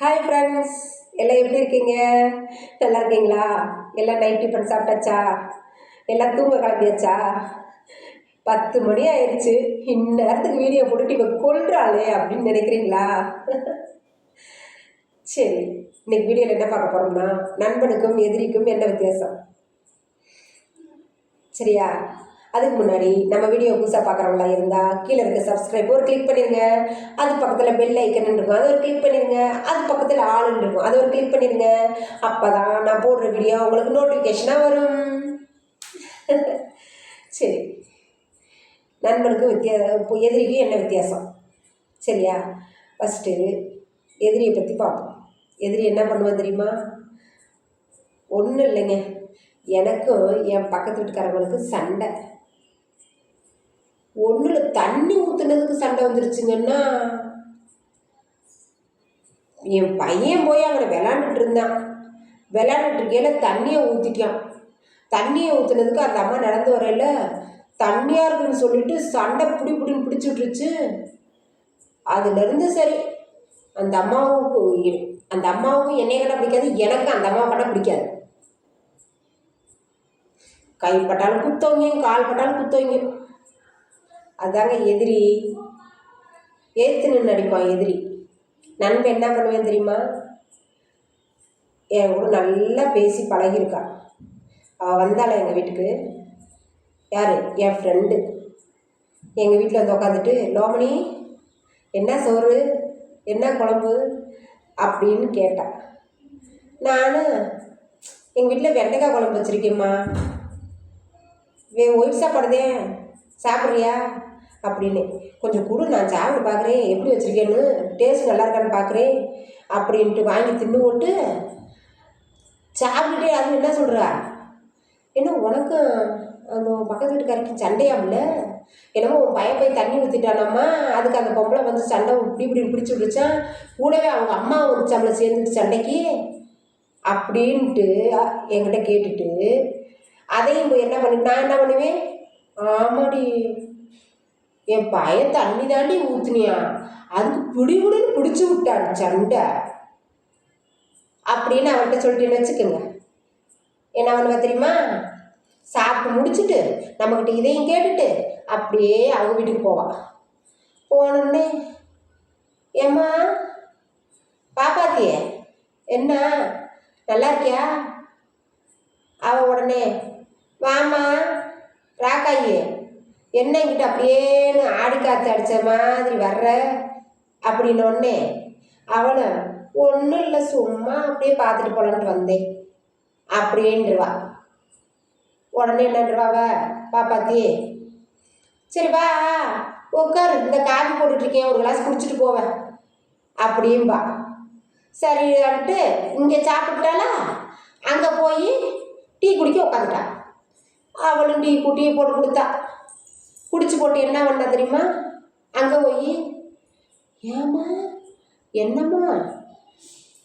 Hi friends எல்லாம் எப்படி இருக்கீங்க? நல்லா இருக்கீங்களா? எல்லாம் நைட் டிஃபன் சாப்பிட்டாச்சா? எல்லாம் தூங்க கிளம்பியாச்சா? பத்து மணி ஆயிடுச்சு இந்நேரத்துக்கு வீடியோ போட்டுட்டு இவங்க கொள்றாளே அப்படின்னு நினைக்கிறீங்களா? சரி இன்னைக்கு வீடியோவில் என்ன பார்க்க போகிறோம்னா நண்பனுக்கும் எதிரிக்கும் என்ன வித்தியாசம்? சரியா? அதுக்கு முன்னாடி நம்ம வீடியோ புதுசாக பார்க்குறவங்களா இருந்தால் கீழே இருக்க சப்ஸ்கிரைப் ஒரு கிளிக் பண்ணிடுங்க அது பக்கத்தில் பெல் ஐக்கன் இருக்கும் அது ஒரு கிளிக் பண்ணிடுங்க அது பக்கத்தில் ஆளுன்னு இருக்கும் அது ஒரு கிளிக் பண்ணிடுங்க அப்போ தான் நான் போடுற வீடியோ உங்களுக்கு நோட்டிஃபிகேஷனாக வரும். சரி. நண்பனுக்கு வித்தியாசம் இப்போ எதிரிக்கும் என்ன வித்தியாசம்? சரியா? ஃபஸ்ட்டு எதிரியை பற்றி பார்ப்போம். எதிரி என்ன பண்ணுவான் தெரியுமா? ஒன்றும் இல்லைங்க. எனக்கும் என் பக்கத்து வீட்டுக்காரங்களுக்கு சண்டை. ஒன்றுல தண்ணி ஊற்றுனதுக்கு சண்டை வந்துருச்சுங்கன்னா என் பையன் போய் அவனை விளாண்டுட்டு இருந்தான். விளாண்டுட்டு இருக்கையில தண்ணியை ஊற்றிட்டான் தண்ணியை ஊற்றுனதுக்கு அந்த அம்மா நடந்து வரையில தண்ணியாக இருக்குன்னு சொல்லிட்டு சண்டை பிடி பிடின்னு பிடிச்சி விட்டுருச்சு அதுலேருந்து சரி அந்த அம்மாவுக்கு அந்த அம்மாவுக்கும் என்னைய கண்டா பிடிக்காது எனக்கு அந்த அம்மா கடை பிடிக்காது. கை பட்டாலும் குத்தவங்க கால் பட்டாலும் குத்தவங்க. அதாங்க எதிரி. ஏற்று நின்று அடிப்பான் எதிரி. நண்பன் என்ன பண்ணுவேன் தெரியுமா? என் கூட நல்லா பேசி பழகியிருக்கா. அவள் வந்தாள் எங்கள் வீட்டுக்கு? யார்? என் ஃப்ரெண்டு எங்கள் வீட்டில் வந்து உட்காந்துட்டு லோமணி என்ன சோறு? என்ன குழம்பு? அப்படின்னு கேட்டா. நான் எங்கள் வீட்டில் வெண்டைக்காய் குழம்பு வச்சுருக்கேம்மா. வே ஒயிட் சாப்பாடுதேன் சாப்பிட்றியா? அப்படின்னு. கொஞ்சம் கொடு நான் சாப்பிட்டு பார்க்குறேன். எப்படி வச்சுருக்கேன்னு? டேஸ்ட் நல்லா இருக்கான்னு பார்க்குறேன். அப்படின்ட்டு வாங்கி தின்னு போட்டு சாப்பிட்டுட்டே அது என்ன சொல்கிறா என்ன உனக்கும் அந்த பக்கத்து வீட்டுக்காரருக்கு சண்டையாமில்ல என்னமோ உன் பையன் போய் தண்ணி ஊற்றிட்டானம்மா அதுக்கு அந்த பொம்பளை வந்து சண்டை இப்படி இப்படி பிடிச்சி விட்டுச்சான் கூடவே அவங்க அம்மா வந்துச்சாம்ல சேர்ந்துட்டு சண்டைக்கு. அப்படின்ட்டு என்கிட்ட கேட்டுட்டு அதையும் என்ன பண்ணி நான் என்ன பண்ணுவேன்? ஆமாடி. என் பையன் தண்ணி தாண்டி ஊத்துனியா. அதுக்கு பிடிபுடுன்னு பிடிச்சி விட்டான் சண்டை. அப்படின்னு அவன்கிட்ட சொல்லிட்டேன்னு வச்சுக்கோங்க. என்ன பண்ணுவா தெரியுமா? சாப்பிட்டு முடிச்சுட்டு நம்மக்கிட்ட இதையும் கேட்டுட்டு அப்படியே அவங்க வீட்டுக்கு போவான் போனோடனே ஏம்மா பாப்பாத்தியே என்ன நல்லா இருக்கியா? அவ உடனே வாமா வாம்மா ராக்காயி என்ன இங்கிட்ட அப்படியேன்னு ஆடி காற்று அடித்த மாதிரி வர்ற அப்படின்னு அவனை ஒன்றும் இல்லை சும்மா அப்படியே பார்த்துட்டு போலான்ட்டு வந்தேன் அப்படின்றவா. உடனே என்னன்றவாவ பாப்பாத்தி சரி வா உட்காரு இந்த காஃபி போட்டுட்ருக்கேன் ஒரு கிளாஸ் குடிச்சிட்டு போவேன் அப்படிம்பா. சரின்ட்டு இங்கே சாப்பிட்டாளா அங்கே போய் டீ குடிக்க உட்காந்துட்டா அவளும் டீ டீ போட்டு கொடுத்தா. குடிச்சு போட்டு என்ன பண்ணா தெரியுமா? அங்கே போய் ஏம்மா என்னம்மா?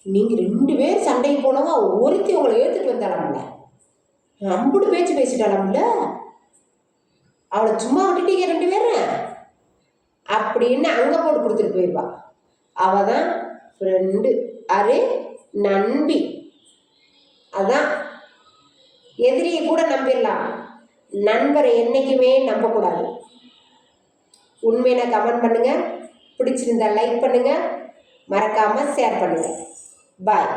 நீங்கள் ரெண்டு பேர் சண்டைக்கு போனவங்க ஒருத்தி உங்களை ஏற்றுட்டு வந்தாளாம்ல. அம்புட்டு பேச்சு பேசிட்டாளாம்ல. அவளை சும்மா விட்டுட்டீங்க ரெண்டு பேரும்? அப்படின்னு அங்கே போட்டு கொடுத்துட்டு போயிடுவா அவ தான் ஃப்ரெண்டு அரே நண்பி. அதான். எதிரியை கூட நம்பிடலாம். நண்பரை என்றைக்குமே நம்பக்கூடாது. உண்மையை கமெண்ட் பண்ணுங்கள் பிடிச்சிருந்தா லைக் பண்ணுங்கள் மறக்காமல் ஷேர் பண்ணுங்கள் பாய்